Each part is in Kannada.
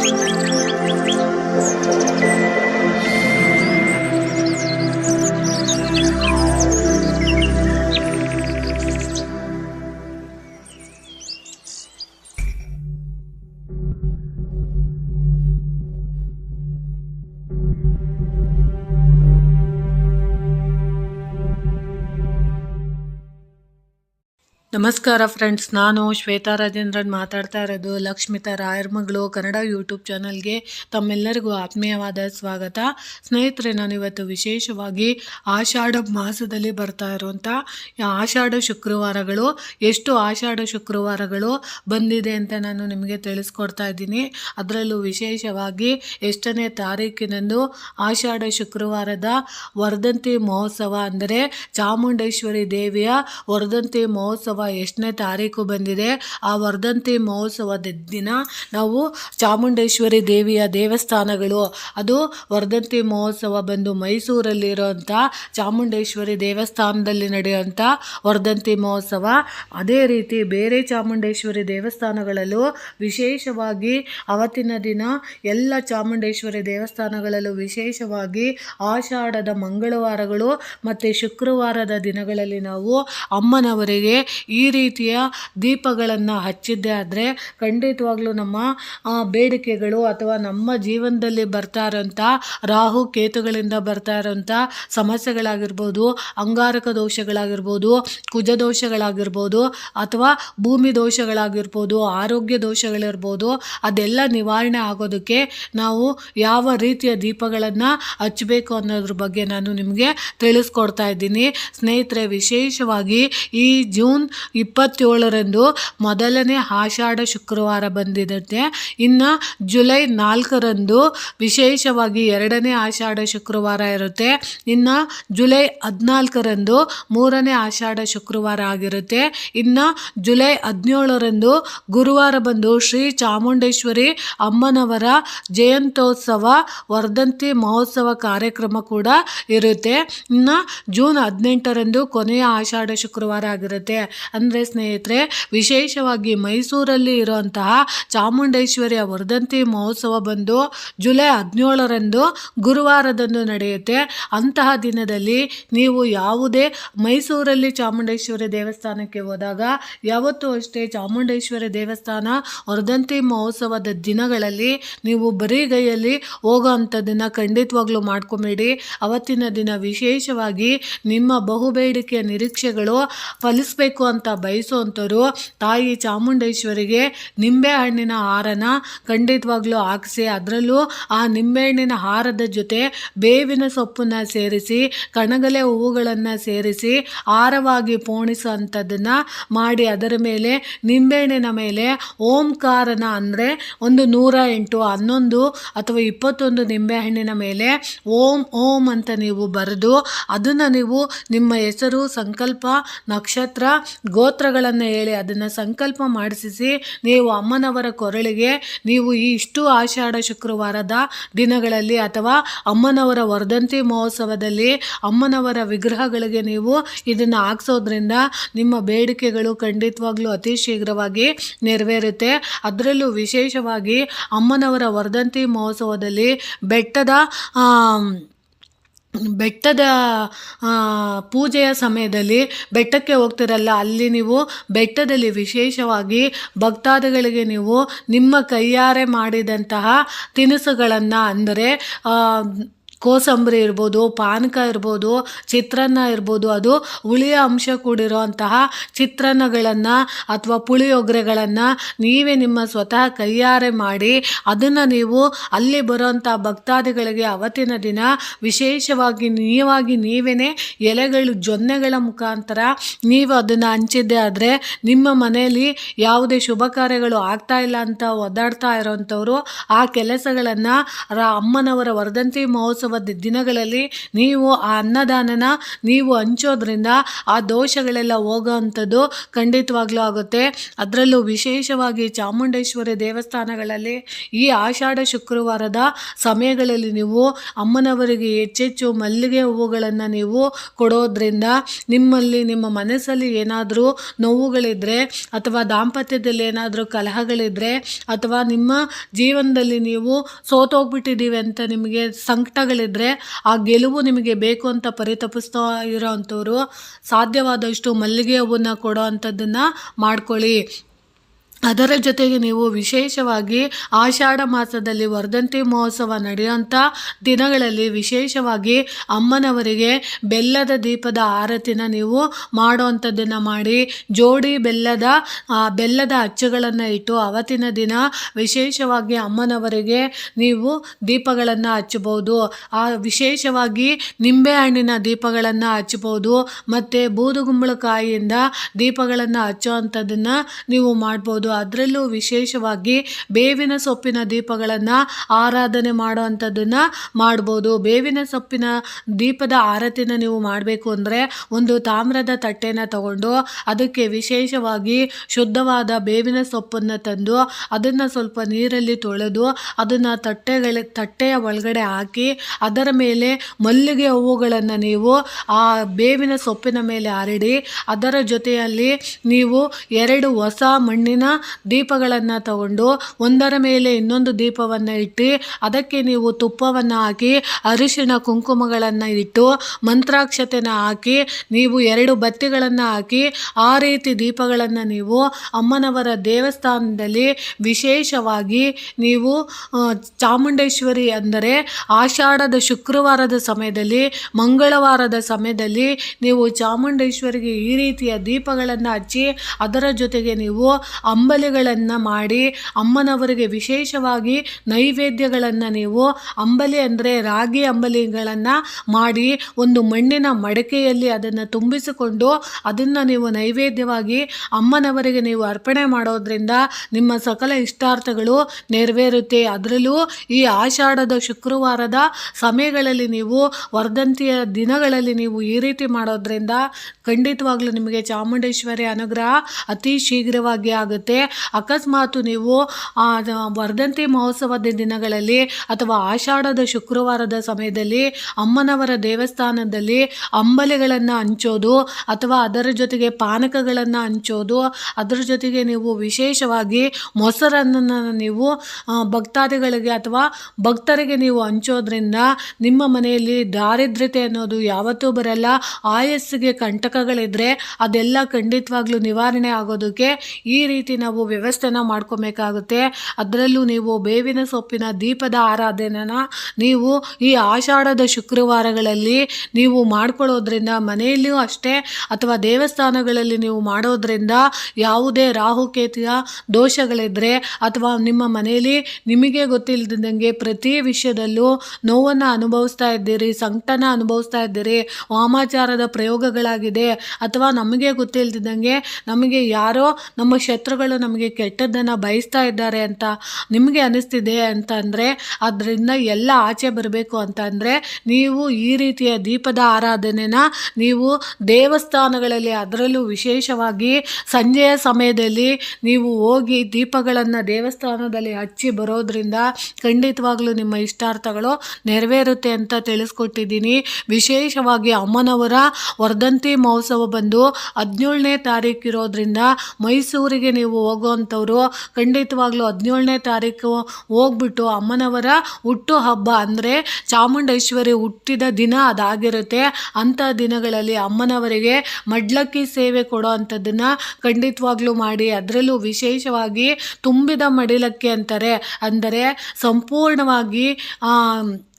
Música ನಮಸ್ಕಾರ ಫ್ರೆಂಡ್ಸ್, ನಾನು ಶ್ವೇತಾ ರಾಜೇಂದ್ರನ್ ಮಾತಾಡ್ತಾ ಇರೋದು ಲಕ್ಷ್ಮಿತಾ ರಾಯರ್ ಮಗಳು ಕನ್ನಡ ಯೂಟ್ಯೂಬ್ ಚಾನಲ್ಗೆ ತಮ್ಮೆಲ್ಲರಿಗೂ ಆತ್ಮೀಯವಾದ ಸ್ವಾಗತ. ಸ್ನೇಹಿತರೆ, ನಾನು ಇವತ್ತು ವಿಶೇಷವಾಗಿ ಆಷಾಢ ಮಾಸದಲ್ಲಿ ಬರ್ತಾ ಇರುವಂಥ ಆಷಾಢ ಶುಕ್ರವಾರಗಳು, ಎಷ್ಟು ಆಷಾಢ ಶುಕ್ರವಾರಗಳು ಬಂದಿದೆ ಅಂತ ನಾನು ನಿಮಗೆ ತಿಳಿಸ್ಕೊಡ್ತಾ ಇದ್ದೀನಿ. ಅದರಲ್ಲೂ ವಿಶೇಷವಾಗಿ ಎಷ್ಟನೇ ತಾರೀಕಿನಂದು ಆಷಾಢ ಶುಕ್ರವಾರದ ವರ್ಧಂತಿ ಮಹೋತ್ಸವ ಅಂದರೆ ಚಾಮುಂಡೇಶ್ವರಿ ದೇವಿಯ ವರ್ಧಂತಿ ಮಹೋತ್ಸವ ಎಷ್ಟನೇ ತಾರೀಕು ಬಂದಿದೆ, ಆ ವರ್ಧಂತಿ ಮಹೋತ್ಸವದ ದಿನ ನಾವು ಚಾಮುಂಡೇಶ್ವರಿ ದೇವಿಯ ದೇವಸ್ಥಾನಗಳು. ಅದು ವರ್ಧಂತಿ ಮಹೋತ್ಸವ ಬಂದು ಮೈಸೂರಲ್ಲಿರುವಂಥ ಚಾಮುಂಡೇಶ್ವರಿ ದೇವಸ್ಥಾನದಲ್ಲಿ ನಡೆಯುವಂಥ ವರ್ಧಂತಿ ಮಹೋತ್ಸವ. ಅದೇ ರೀತಿ ಬೇರೆ ಚಾಮುಂಡೇಶ್ವರಿ ದೇವಸ್ಥಾನಗಳಲ್ಲೂ ವಿಶೇಷವಾಗಿ ಅವತ್ತಿನ ದಿನ ಎಲ್ಲ ಚಾಮುಂಡೇಶ್ವರಿ ದೇವಸ್ಥಾನಗಳಲ್ಲೂ ವಿಶೇಷವಾಗಿ ಆಷಾಢದ ಮಂಗಳವಾರಗಳು ಮತ್ತು ಶುಕ್ರವಾರದ ದಿನಗಳಲ್ಲಿ ನಾವು ಅಮ್ಮನವರಿಗೆ ಈ ರೀತಿಯ ದೀಪಗಳನ್ನು ಹಚ್ಚಿದ್ದೇ ಆದರೆ ಖಂಡಿತವಾಗ್ಲೂ ನಮ್ಮ ಬೇಡಿಕೆಗಳು ಅಥವಾ ನಮ್ಮ ಜೀವನದಲ್ಲಿ ಬರ್ತಾ ಇರೋಂಥ ರಾಹು, ಕೇತುಗಳಿಂದ ಬರ್ತಾ ಇರೋಂಥ ಸಮಸ್ಯೆಗಳಾಗಿರ್ಬೋದು, ಅಂಗಾರಕ ದೋಷಗಳಾಗಿರ್ಬೋದು, ಕುಜ ದೋಷಗಳಾಗಿರ್ಬೋದು ಅಥವಾ ಭೂಮಿ ದೋಷಗಳಾಗಿರ್ಬೋದು, ಆರೋಗ್ಯ ದೋಷಗಳಿರ್ಬೋದು, ಅದೆಲ್ಲ ನಿವಾರಣೆ ಆಗೋದಕ್ಕೆ ನಾವು ಯಾವ ರೀತಿಯ ದೀಪಗಳನ್ನು ಹಚ್ಚಬೇಕು ಅನ್ನೋದ್ರ ಬಗ್ಗೆ ನಾನು ನಿಮಗೆ ತಿಳಿಸ್ಕೊಡ್ತಾ ಇದ್ದೀನಿ. ಸ್ನೇಹಿತರೆ, ವಿಶೇಷವಾಗಿ ಈ ಜೂನ್ ಇಪ್ಪತ್ತೇಳರಂದು ಮೊದಲನೇ ಆಷಾಢ ಶುಕ್ರವಾರ ಬಂದಿರುತ್ತೆ. ಇನ್ನು ಜುಲೈ ನಾಲ್ಕರಂದು ವಿಶೇಷವಾಗಿ ಎರಡನೇ ಆಷಾಢ ಶುಕ್ರವಾರ ಇರುತ್ತೆ. ಇನ್ನು ಜುಲೈ ಹದಿನಾಲ್ಕರಂದು ಮೂರನೇ ಆಷಾಢ ಶುಕ್ರವಾರ ಆಗಿರುತ್ತೆ. ಇನ್ನು ಜುಲೈ ಹದಿನೇಳರಂದು ಗುರುವಾರ ಬಂದು ಶ್ರೀ ಚಾಮುಂಡೇಶ್ವರಿ ಅಮ್ಮನವರ ಜಯಂತೋತ್ಸವ ವರ್ಧಂತಿ ಮಹೋತ್ಸವ ಕಾರ್ಯಕ್ರಮ ಕೂಡ ಇರುತ್ತೆ. ಇನ್ನು ಜೂನ್ ಹದಿನೆಂಟರಂದು ಕೊನೆಯ ಆಷಾಢ ಶುಕ್ರವಾರ ಆಗಿರುತ್ತೆ. ಅಂದರೆ ಸ್ನೇಹಿತರೆ, ವಿಶೇಷವಾಗಿ ಮೈಸೂರಲ್ಲಿ ಇರುವಂತಹ ಚಾಮುಂಡೇಶ್ವರಿಯ ವರ್ಧಂತಿ ಮಹೋತ್ಸವ ಬಂದು ಜುಲೈ ಹದಿನೇಳರಂದು ಗುರುವಾರದಂದು ನಡೆಯುತ್ತೆ. ಅಂತಹ ದಿನದಲ್ಲಿ ನೀವು ಯಾವುದೇ ಮೈಸೂರಲ್ಲಿ ಚಾಮುಂಡೇಶ್ವರಿ ದೇವಸ್ಥಾನಕ್ಕೆ ಹೋದಾಗ, ಯಾವತ್ತೂ ಅಷ್ಟೇ ಚಾಮುಂಡೇಶ್ವರಿ ದೇವಸ್ಥಾನ ವರ್ಧಂತಿ ಮಹೋತ್ಸವದ ದಿನಗಳಲ್ಲಿ ನೀವು ಬರೀಗೈಯಲ್ಲಿ ಹೋಗೋ ಅಂಥದ್ದನ್ನು ಖಂಡಿತವಾಗ್ಲೂ ಮಾಡ್ಕೊಬೇಡಿ. ಅವತ್ತಿನ ದಿನ ವಿಶೇಷವಾಗಿ ನಿಮ್ಮ ಬಹುಬೇಡಿಕೆಯ ನಿರೀಕ್ಷೆಗಳು ಫಲಿಸಬೇಕು ಅಂತ ಬಯಸುವಂಥವ್ರು ತಾಯಿ ಚಾಮುಂಡೇಶ್ವರಿಗೆ ನಿಂಬೆ ಹಣ್ಣಿನ ಹಾರನ ಖಂಡಿತವಾಗ್ಲೂ ಹಾಕಿಸಿ, ಅದರಲ್ಲೂ ಆ ನಿಂಬೆಹಣ್ಣಿನ ಹಾರದ ಜೊತೆ ಬೇವಿನ ಸೊಪ್ಪನ್ನು ಸೇರಿಸಿ, ಕಣಗಲೆ ಹೂವುಗಳನ್ನು ಸೇರಿಸಿ ಹಾರವಾಗಿ ಪೋಣಿಸುವಂಥದ್ದನ್ನು ಮಾಡಿ, ಅದರ ಮೇಲೆ ನಿಂಬೆಹಣ್ಣಿನ ಮೇಲೆ ಓಂಕಾರನ ಅಂದರೆ ಒಂದು ನೂರ ಎಂಟು, ಹನ್ನೊಂದು ಅಥವಾ ಇಪ್ಪತ್ತೊಂದು ನಿಂಬೆಹಣ್ಣಿನ ಮೇಲೆ ಓಂ ಓಂ ಅಂತ ನೀವು ಬರೆದು, ಅದನ್ನು ನೀವು ನಿಮ್ಮ ಹೆಸರು, ಸಂಕಲ್ಪ, ನಕ್ಷತ್ರ ಗೋತ್ರಗಳನ್ನು ಹೇಳಿ ಅದನ್ನು ಸಂಕಲ್ಪ ಮಾಡಿಸಿ ನೀವು ಅಮ್ಮನವರ ಕೊರಳಿಗೆ ನೀವು ಈ ಇಷ್ಟು ಆಷಾಢ ಶುಕ್ರವಾರದ ದಿನಗಳಲ್ಲಿ ಅಥವಾ ಅಮ್ಮನವರ ವರ್ಧಂತಿ ಮಹೋತ್ಸವದಲ್ಲಿ ಅಮ್ಮನವರ ವಿಗ್ರಹಗಳಿಗೆ ನೀವು ಇದನ್ನು ಹಾಕ್ಸೋದ್ರಿಂದ ನಿಮ್ಮ ಬೇಡಿಕೆಗಳು ಖಂಡಿತವಾಗ್ಲೂ ಅತಿ ಶೀಘ್ರವಾಗಿ ನೆರವೇರುತ್ತೆ. ಅದರಲ್ಲೂ ವಿಶೇಷವಾಗಿ ಅಮ್ಮನವರ ವರ್ಧಂತಿ ಮಹೋತ್ಸವದಲ್ಲಿ ಬೆಟ್ಟದ ಬೆಟ್ಟದ ಪೂಜೆಯ ಸಮಯದಲ್ಲಿ ಬೆಟ್ಟಕ್ಕೆ ಹೋಗ್ತಿರಲ್ಲ, ಅಲ್ಲಿ ನೀವು ಬೆಟ್ಟದಲ್ಲಿ ವಿಶೇಷವಾಗಿ ಭಕ್ತಾದಿಗಳಿಗೆ ನೀವು ನಿಮ್ಮ ಕೈಯಾರೆ ಮಾಡಿದಂತಹ ತಿನಿಸುಗಳನ್ನು, ಅಂದರೆ ಕೋಸಂಬರಿ ಇರ್ಬೋದು, ಪಾನಕ ಇರ್ಬೋದು, ಚಿತ್ರಾನ್ನ ಇರ್ಬೋದು, ಅದು ಹುಳಿಯ ಅಂಶ ಕೂಡಿರುವಂತಹ ಚಿತ್ರಾನ್ನಗಳನ್ನು ಅಥವಾ ಪುಳಿಯೊಗರೆಗಳನ್ನು ನೀವೇ ನಿಮ್ಮ ಸ್ವತಃ ಕೈಯಾರೆ ಮಾಡಿ ಅದನ್ನು ನೀವು ಅಲ್ಲಿ ಬರೋಂಥ ಭಕ್ತಾದಿಗಳಿಗೆ ಅವತ್ತಿನ ದಿನ ವಿಶೇಷವಾಗಿ ನೀವಾಗಿ ನೀವೇ ಎಲೆಗಳು, ಜೊನ್ನೆಗಳ ಮುಖಾಂತರ ನೀವು ಅದನ್ನು ಹಂಚಿದ್ದೆ ಆದರೆ ನಿಮ್ಮ ಮನೆಯಲ್ಲಿ ಯಾವುದೇ ಶುಭ ಕಾರ್ಯಗಳು ಆಗ್ತಾ ಇಲ್ಲ ಅಂತ ಒದ್ದಾಡ್ತಾ ಇರೋವಂಥವ್ರು ಆ ಕೆಲಸಗಳನ್ನು ಅಮ್ಮನವರ ವರ್ಧಂತಿ ಮಹೋತ್ಸವ ದಿನಗಳಲ್ಲಿ ನೀವು ಆ ಅನ್ನದಾನನ ನೀವು ಹಂಚೋದ್ರಿಂದ ಆ ದೋಷಗಳೆಲ್ಲ ಹೋಗೋವಂಥದ್ದು ಖಂಡಿತವಾಗ್ಲೂ ಆಗುತ್ತೆ. ಅದರಲ್ಲೂ ವಿಶೇಷವಾಗಿ ಚಾಮುಂಡೇಶ್ವರಿ ದೇವಸ್ಥಾನಗಳಲ್ಲಿ ಈ ಆಷಾಢ ಶುಕ್ರವಾರದ ಸಮಯಗಳಲ್ಲಿ ನೀವು ಅಮ್ಮನವರಿಗೆ ಹೆಚ್ಚೆಚ್ಚು ಮಲ್ಲಿಗೆ ಹೂವುಗಳನ್ನು ನೀವು ಕೊಡೋದ್ರಿಂದ ನಿಮ್ಮಲ್ಲಿ, ನಿಮ್ಮ ಮನಸ್ಸಲ್ಲಿ ಏನಾದರೂ ನೋವುಗಳಿದ್ದರೆ ಅಥವಾ ದಾಂಪತ್ಯದಲ್ಲಿ ಏನಾದರೂ ಕಲಹಗಳಿದ್ದರೆ ಅಥವಾ ನಿಮ್ಮ ಜೀವನದಲ್ಲಿ ನೀವು ಸೋತೋಗ್ಬಿಟ್ಟಿದ್ದೀವಿ ಅಂತ ನಿಮಗೆ ಸಂಕಟಗಳಿದ್ದರೆ ಆ ಗೆಲುವು ನಿಮಗೆ ಬೇಕು ಅಂತ ಪರಿತಪಿಸ್ತಾ ಇರೋ ಅಂಥವ್ರು ಸಾಧ್ಯವಾದಷ್ಟು ಮಲ್ಲಿಗೆ ಹೂವನ್ನು ಕೊಡೋ ಅಂಥದ್ದನ್ನು ಮಾಡ್ಕೊಳ್ಳಿ. ಅದರ ಜೊತೆಗೆ ನೀವು ವಿಶೇಷವಾಗಿ ಆಷಾಢ ಮಾಸದಲ್ಲಿ ವರ್ಧಂತಿ ಮಹೋತ್ಸವ ನಡೆಯುವಂಥ ದಿನಗಳಲ್ಲಿ ವಿಶೇಷವಾಗಿ ಅಮ್ಮನವರಿಗೆ ಬೆಲ್ಲದ ದೀಪದ ಆರತಿನ ನೀವು ಮಾಡುವಂಥದ್ದನ್ನು ಮಾಡಿ ಜೋಡಿ ಬೆಲ್ಲದ ಬೆಲ್ಲದ ಅಚ್ಚುಗಳನ್ನು ಇಟ್ಟು ಅವತ್ತಿನ ದಿನ ವಿಶೇಷವಾಗಿ ಅಮ್ಮನವರಿಗೆ ನೀವು ದೀಪಗಳನ್ನು ಹಚ್ಚಬಹುದು. ಆ, ವಿಶೇಷವಾಗಿ ನಿಂಬೆಹಣ್ಣಿನ ದೀಪಗಳನ್ನು ಹಚ್ಚಬಹುದು. ಮತ್ತು ಬೂದುಗುಂಬಳಕಾಯಿಯಿಂದ ದೀಪಗಳನ್ನು ಹಚ್ಚುವಂಥದ್ದನ್ನು ನೀವು ಮಾಡ್ಬೋದು. ಅದರಲ್ಲೂ ವಿಶೇಷವಾಗಿ ಬೇವಿನ ಸೊಪ್ಪಿನ ದೀಪಗಳನ್ನು ಆರಾಧನೆ ಮಾಡುವಂಥದ್ದನ್ನು ಮಾಡ್ಬೋದು. ಬೇವಿನ ಸೊಪ್ಪಿನ ದೀಪದ ಆರತಿನ ನೀವು ಮಾಡಬೇಕು ಅಂದರೆ ಒಂದು ತಾಮ್ರದ ತಟ್ಟೆನ ತಗೊಂಡು ಅದಕ್ಕೆ ವಿಶೇಷವಾಗಿ ಶುದ್ಧವಾದ ಬೇವಿನ ಸೊಪ್ಪನ್ನು ತಂದು ಅದನ್ನು ಸ್ವಲ್ಪ ನೀರಲ್ಲಿ ತೊಳೆದು ಅದನ್ನು ತಟ್ಟೆಗಳ ತಟ್ಟೆಯ ಒಳಗಡೆ ಹಾಕಿ ಅದರ ಮೇಲೆ ಮಲ್ಲಿಗೆ ಹೂವುಗಳನ್ನು ನೀವು ಆ ಬೇವಿನ ಸೊಪ್ಪಿನ ಮೇಲೆ ಹರಡಿ ಅದರ ಜೊತೆಯಲ್ಲಿ ನೀವು ಎರಡು ಹೊಸ ಮಣ್ಣಿನ ದೀಪಗಳನ್ನು ತಗೊಂಡು ಒಂದರ ಮೇಲೆ ಇನ್ನೊಂದು ದೀಪವನ್ನು ಇಟ್ಟು ಅದಕ್ಕೆ ನೀವು ತುಪ್ಪವನ್ನು ಹಾಕಿ ಅರಿಶಿಣ ಕುಂಕುಮಗಳನ್ನು ಇಟ್ಟು ಮಂತ್ರಾಕ್ಷತೆನ ಹಾಕಿ ನೀವು ಎರಡು ಬತ್ತಿಗಳನ್ನು ಹಾಕಿ ಆ ರೀತಿ ದೀಪಗಳನ್ನು ನೀವು ಅಮ್ಮನವರ ದೇವಸ್ಥಾನದಲ್ಲಿ ವಿಶೇಷವಾಗಿ ನೀವು ಚಾಮುಂಡೇಶ್ವರಿ ಅಂದರೆ ಆಷಾಢದ ಶುಕ್ರವಾರದ ಸಮಯದಲ್ಲಿ, ಮಂಗಳವಾರದ ಸಮಯದಲ್ಲಿ ನೀವು ಚಾಮುಂಡೇಶ್ವರಿಗೆ ಈ ರೀತಿಯ ದೀಪಗಳನ್ನು ಹಚ್ಚಿ ಅದರ ಜೊತೆಗೆ ನೀವು ಅಂಬಲಿಗಳನ್ನು ಮಾಡಿ ಅಮ್ಮನವರಿಗೆ ವಿಶೇಷವಾಗಿ ನೈವೇದ್ಯಗಳನ್ನು ನೀವು ಅಂಬಲಿ ಅಂದರೆ ರಾಗಿ ಅಂಬಲಿಗಳನ್ನು ಮಾಡಿ ಒಂದು ಮಣ್ಣಿನ ಮಡಕೆಯಲ್ಲಿ ಅದನ್ನು ತುಂಬಿಸಿಕೊಂಡು ಅದನ್ನು ನೀವು ನೈವೇದ್ಯವಾಗಿ ಅಮ್ಮನವರಿಗೆ ನೀವು ಅರ್ಪಣೆ ಮಾಡೋದ್ರಿಂದ ನಿಮ್ಮ ಸಕಲ ಇಷ್ಟಾರ್ಥಗಳು ನೆರವೇರುತ್ತೆ. ಅದರಲ್ಲೂ ಈ ಆಷಾಢದ ಶುಕ್ರವಾರದ ಸಮಯಗಳಲ್ಲಿ ನೀವು ವರ್ಧಂತಿಯ ದಿನಗಳಲ್ಲಿ ನೀವು ಈ ರೀತಿ ಮಾಡೋದ್ರಿಂದ ಖಂಡಿತವಾಗ್ಲೂ ನಿಮಗೆ ಚಾಮುಂಡೇಶ್ವರಿ ಅನುಗ್ರಹ ಅತಿ ಶೀಘ್ರವಾಗಿ ಆಗುತ್ತೆ. ಅಕಸ್ಮಾತ್ ನೀವು ವರ್ಧಂತಿ ಮಹೋತ್ಸವದ ದಿನಗಳಲ್ಲಿ ಅಥವಾ ಆಷಾಢದ ಶುಕ್ರವಾರದ ಸಮಯದಲ್ಲಿ ಅಮ್ಮನವರ ದೇವಸ್ಥಾನದಲ್ಲಿ ಅಂಬಲಿಗಳನ್ನು ಹಂಚೋದು ಅಥವಾ ಅದರ ಜೊತೆಗೆ ಪಾನಕಗಳನ್ನು ಹಂಚೋದು, ಅದರ ಜೊತೆಗೆ ನೀವು ವಿಶೇಷವಾಗಿ ಮೊಸರನ್ನು ನೀವು ಭಕ್ತಾದಿಗಳಿಗೆ ಅಥವಾ ಭಕ್ತರಿಗೆ ನೀವು ಹಂಚೋದ್ರಿಂದ ನಿಮ್ಮ ಮನೆಯಲ್ಲಿ ದಾರಿದ್ರ್ಯತೆ ಅನ್ನೋದು ಯಾವತ್ತೂ ಬರಲ್ಲ. ಆಯಸ್ಸಿಗೆ ಕಂಟಕಗಳಿದ್ರೆ ಅದೆಲ್ಲ ಖಂಡಿತವಾಗ್ಲೂ ನಿವಾರಣೆ ಆಗೋದಕ್ಕೆ ಈ ರೀತಿ ವ್ಯವಸ್ಥೆನ ಮಾಡ್ಕೊಬೇಕಾಗುತ್ತೆ. ಅದರಲ್ಲೂ ನೀವು ಬೇವಿನ ಸೊಪ್ಪಿನ ದೀಪದ ಆರಾಧನೆನ ನೀವು ಈ ಆಷಾಢದ ಶುಕ್ರವಾರಗಳಲ್ಲಿ ನೀವು ಮಾಡ್ಕೊಳ್ಳೋದ್ರಿಂದ ಮನೆಯಲ್ಲಿಯೂ ಅಷ್ಟೇ ಅಥವಾ ದೇವಸ್ಥಾನಗಳಲ್ಲಿ ನೀವು ಮಾಡೋದ್ರಿಂದ ಯಾವುದೇ ರಾಹುಕೇತಿಯ ದೋಷಗಳಿದ್ದರೆ ಅಥವಾ ನಿಮ್ಮ ಮನೆಯಲ್ಲಿ ನಿಮಗೆ ಗೊತ್ತಿಲ್ಲದಂಗೆ ಪ್ರತಿ ವಿಷಯದಲ್ಲೂ ನೋವನ್ನು ಅನುಭವಿಸ್ತಾ ಇದ್ದೀರಿ, ಸಂಕಟನ ಅನುಭವಿಸ್ತಾ ಇದ್ದೀರಿ, ವಾಮಾಚಾರದ ಪ್ರಯೋಗಗಳಾಗಿದೆ ಅಥವಾ ನಮಗೆ ಗೊತ್ತಿಲ್ದಿದ್ದಂಗೆ ನಮಗೆ ಯಾರೋ ನಮ್ಮ ಶತ್ರುಗಳು ನಮಗೆ ಕೆಟ್ಟದ್ದನ್ನು ಬಯಸ್ತಾ ಇದ್ದಾರೆ ಅಂತ ನಿಮಗೆ ಅನಿಸ್ತಿದೆ ಅಂತ ಅಂದರೆ ಅದರಿಂದ ಎಲ್ಲ ಆಚೆ ಬರಬೇಕು ಅಂತ ಅಂದರೆ ನೀವು ಈ ರೀತಿಯ ದೀಪದ ಆರಾಧನೆನ ನೀವು ದೇವಸ್ಥಾನಗಳಲ್ಲಿ ಅದರಲ್ಲೂ ವಿಶೇಷವಾಗಿ ಸಂಜೆಯ ಸಮಯದಲ್ಲಿ ನೀವು ಹೋಗಿ ದೀಪಗಳನ್ನು ದೇವಸ್ಥಾನದಲ್ಲಿ ಹಚ್ಚಿ ಬರೋದ್ರಿಂದ ಖಂಡಿತವಾಗ್ಲೂ ನಿಮ್ಮ ಇಷ್ಟಾರ್ಥಗಳು ನೆರವೇರುತ್ತೆ ಅಂತ ತಿಳಿಸ್ಕೊಟ್ಟಿದ್ದೀನಿ. ವಿಶೇಷವಾಗಿ ಅಮ್ಮನವರ ವರ್ಧಂತಿ ಮಹೋತ್ಸವ ಬಂದು ಹದಿನೇಳನೇ ತಾರೀಕಿರೋದ್ರಿಂದ ಮೈಸೂರಿಗೆ ನೀವು ಹೋಗೋವಂಥವ್ರು. ಖಂಡಿತವಾಗ್ಲೂ ಹದಿನೇಳನೇ ತಾರೀಕು ಹೋಗ್ಬಿಟ್ಟು ಅಮ್ಮನವರ ಹುಟ್ಟು ಹಬ್ಬ ಅಂದರೆ ಚಾಮುಂಡೇಶ್ವರಿ ಹುಟ್ಟಿದ ದಿನ ಅದಾಗಿರುತ್ತೆ. ಅಂಥ ದಿನಗಳಲ್ಲಿ ಅಮ್ಮನವರಿಗೆ ಮಡ್ಲಕ್ಕಿ ಸೇವೆ ಕೊಡೋ ಅಂಥದ್ದನ್ನು ಖಂಡಿತವಾಗ್ಲೂ ಮಾಡಿ. ಅದರಲ್ಲೂ ವಿಶೇಷವಾಗಿ ತುಂಬಿದ ಮಡಿಲಕ್ಕಿ ಅಂತಾರೆ. ಅಂದರೆ ಸಂಪೂರ್ಣವಾಗಿ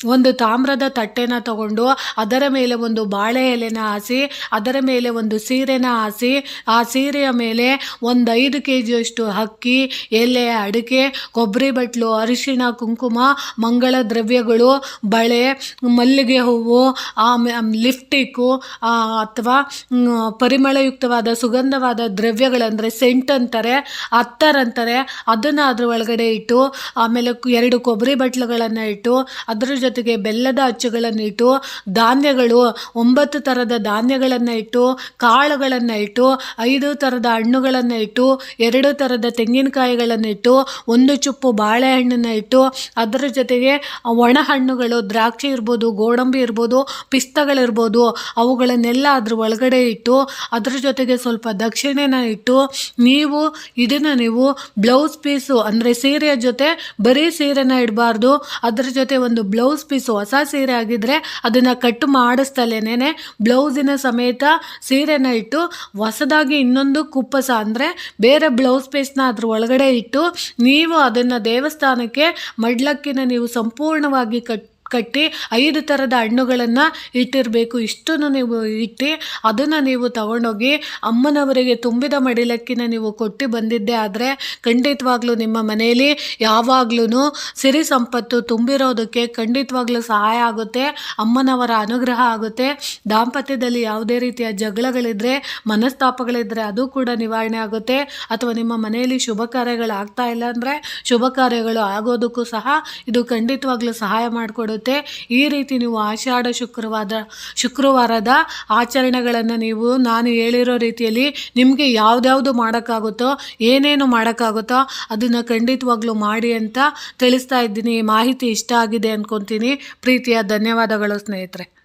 ಒಂದು ತಾಮ್ರದ ತಟ್ಟೆನ ತಗೊಂಡು ಅದರ ಮೇಲೆ ಒಂದು ಬಾಳೆ ಎಲೆನ ಹಾಸಿ, ಅದರ ಮೇಲೆ ಒಂದು ಸೀರೆನ ಹಾಸಿ, ಆ ಸೀರೆಯ ಮೇಲೆ ಒಂದು ಐದು ಕೆ ಜಿಯಷ್ಟು ಅಕ್ಕಿ, ಎಲೆ, ಅಡಿಕೆ, ಕೊಬ್ಬರಿ ಬಟ್ಲು, ಅರಿಶಿಣ, ಕುಂಕುಮ, ಮಂಗಳ ದ್ರವ್ಯಗಳು, ಬಳೆ, ಮಲ್ಲಿಗೆ ಹೂವು ಲಿಫ್ಟಿಕ್ಕು ಅಥವಾ ಪರಿಮಳಯುಕ್ತವಾದ ಸುಗಂಧವಾದ ದ್ರವ್ಯಗಳಂದರೆ ಸೆಂಟ್ ಅಂತಾರೆ ಅತ್ತರ್ ಅಂತಾರೆ, ಅದನ್ನು ಅದ್ರ ಒಳಗಡೆ ಇಟ್ಟು, ಆಮೇಲೆ ಎರಡು ಕೊಬ್ಬರಿ ಬಟ್ಲುಗಳನ್ನು ಇಟ್ಟು, ಅದರ ಜೊತೆ ಜೊತೆಗೆ ಬೆಲ್ಲದ ಅಚ್ಚುಗಳನ್ನು ಇಟ್ಟು, ಧಾನ್ಯಗಳು ಒಂಬತ್ತು ಥರದ ಧಾನ್ಯಗಳನ್ನು ಇಟ್ಟು, ಕಾಳುಗಳನ್ನು ಇಟ್ಟು, ಐದು ಥರದ ಹಣ್ಣುಗಳನ್ನು ಇಟ್ಟು, ಎರಡು ಥರದ ತೆಂಗಿನಕಾಯಿಗಳನ್ನು ಇಟ್ಟು, ಒಂದು ಚುಪ್ಪು ಬಾಳೆಹಣ್ಣನ್ನು ಇಟ್ಟು, ಅದರ ಜೊತೆಗೆ ಒಣ ಹಣ್ಣುಗಳು ದ್ರಾಕ್ಷಿ ಇರ್ಬೋದು, ಗೋಡಂಬಿ ಇರ್ಬೋದು, ಪಿಸ್ತಗಳಿರ್ಬೋದು, ಅವುಗಳನ್ನೆಲ್ಲ ಅದ್ರ ಒಳಗಡೆ ಇಟ್ಟು, ಅದರ ಜೊತೆಗೆ ಸ್ವಲ್ಪ ದಕ್ಷಿಣೆನ ಇಟ್ಟು, ನೀವು ಇದನ್ನು ನೀವು ಬ್ಲೌಸ್ ಪೀಸು ಅಂದರೆ ಸೀರೆಯ ಜೊತೆ ಬರೀ ಸೀರೆನ ಇಡಬಾರ್ದು, ಅದರ ಜೊತೆ ಒಂದು ಬ್ಲೌಸ್ ಪೀಸು ಹೊಸ ಸೀರೆ ಆಗಿದ್ರೆ ಅದನ್ನು ಕಟ್ ಮಾಡಿಸ್ತಲೇನೆ ಬ್ಲೌಸಿನ ಸಮೇತ ಸೀರೆನ ಇಟ್ಟು ಹೊಸದಾಗಿ ಇನ್ನೊಂದು ಕುಪ್ಪಸ ಅಂದರೆ ಬೇರೆ ಬ್ಲೌಸ್ ಪೀಸ್ನ ಅದ್ರ ಒಳಗಡೆ ಇಟ್ಟು ನೀವು ಅದನ್ನು ದೇವಸ್ಥಾನಕ್ಕೆ, ಮಡ್ಲಕ್ಕಿನ ನೀವು ಸಂಪೂರ್ಣವಾಗಿ ಕಟ್ ಕಟ್ಟಿ ಐದು ಥರದ ಹಣ್ಣುಗಳನ್ನು ಇಟ್ಟಿರಬೇಕು. ಇಷ್ಟನ್ನು ನೀವು ಇಟ್ಟು ಅದನ್ನು ನೀವು ತಗೊಂಡೋಗಿ ಅಮ್ಮನವರಿಗೆ ತುಂಬಿದ ಮಡಿಲಕ್ಕಿನ ನೀವು ಕೊಟ್ಟು ಬಂದಿದ್ದೆ ಆದರೆ ಖಂಡಿತವಾಗ್ಲೂ ನಿಮ್ಮ ಮನೆಯಲ್ಲಿ ಯಾವಾಗ್ಲೂ ಸಿರಿ ಸಂಪತ್ತು ತುಂಬಿರೋದಕ್ಕೆ ಖಂಡಿತವಾಗ್ಲೂ ಸಹಾಯ ಆಗುತ್ತೆ, ಅಮ್ಮನವರ ಅನುಗ್ರಹ ಆಗುತ್ತೆ. ದಾಂಪತ್ಯದಲ್ಲಿ ಯಾವುದೇ ರೀತಿಯ ಜಗಳಗಳಿದ್ರೆ, ಮನಸ್ತಾಪಗಳಿದ್ರೆ ಅದು ಕೂಡ ನಿವಾರಣೆ ಆಗುತ್ತೆ. ಅಥವಾ ನಿಮ್ಮ ಮನೆಯಲ್ಲಿ ಶುಭ ಕಾರ್ಯಗಳು ಆಗ್ತಾ ಇಲ್ಲ ಅಂದರೆ ಶುಭ ಕಾರ್ಯಗಳು ಆಗೋದಕ್ಕೂ ಸಹ ಇದು ಖಂಡಿತವಾಗ್ಲೂ ಸಹಾಯ ಮಾಡಿಕೊಡುತ್ತೆ. ಈ ರೀತಿ ನೀವು ಆಷಾಢ ಶುಕ್ರವಾರ ಶುಕ್ರವಾರದ ಆಚರಣೆಗಳನ್ನು ನೀವು, ನಾನು ಹೇಳಿರೋ ರೀತಿಯಲ್ಲಿ ನಿಮಗೆ ಯಾವುದ್ಯಾವುದು ಮಾಡೋಕ್ಕಾಗುತ್ತೋ, ಏನೇನು ಮಾಡೋಕ್ಕಾಗುತ್ತೋ ಅದನ್ನು ಖಂಡಿತವಾಗ್ಲೂ ಮಾಡಿ ಅಂತ ತಿಳಿಸ್ತಾ ಇದ್ದೀನಿ. ಮಾಹಿತಿ ಇಷ್ಟ ಆಗಿದೆ ಅಂದ್ಕೊತೀನಿ ಪ್ರೀತಿಯ ಧನ್ಯವಾದಗಳು ಸ್ನೇಹಿತರೆ.